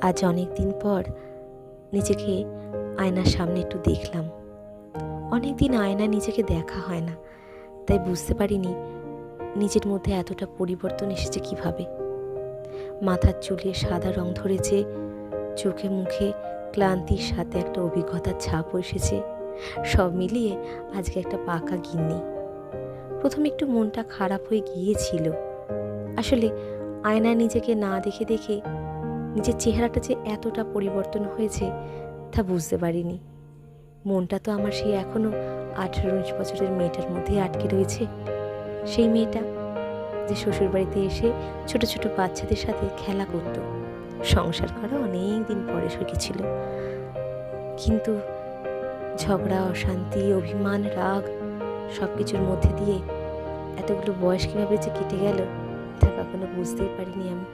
আজ অনেক দিন পর নিজেকে আয়নার সামনে একটু দেখলাম। অনেক দিন আয়না নিজেকে দেখা হয় না, তাই বুঝতে পারিনি নিজের মধ্যে এতটা পরিবর্তন এসেছে কীভাবে। মাথার চুলে সাদা রং ধরেছে চোখে মুখে ক্লান্তির সাথে একটা অভিজ্ঞতার ছাপ এসেছে, সব মিলিয়ে আজকে একটা পাকা গিন্নি। প্রথমে একটু মনটা খারাপ হয়ে গিয়েছিল। আসলে আয়নায় নিজেকে না দেখে দেখে নিজের চেহারাটা যে এতটা পরিবর্তন হয়েছে তা বুঝতে পারিনি। মনটা তো আমার সেই এখনও আঠেরো উনিশ বছরের মেয়েটার মধ্যেই আটকে রয়েছে। সেই মেয়েটা যে শ্বশুরবাড়িতে এসে ছোট ছোট বাচ্চাদের সাথে খেলা করত। সংসার করা অনেক দিন পরে শিখেছিল কিন্তু ঝগড়া, অশান্তি, অভিমান, রাগ সব কিছুর মধ্যে দিয়ে এতগুলো বয়স কীভাবে যে কেটে গেল তা কখনো বুঝতেই পারিনি আমি।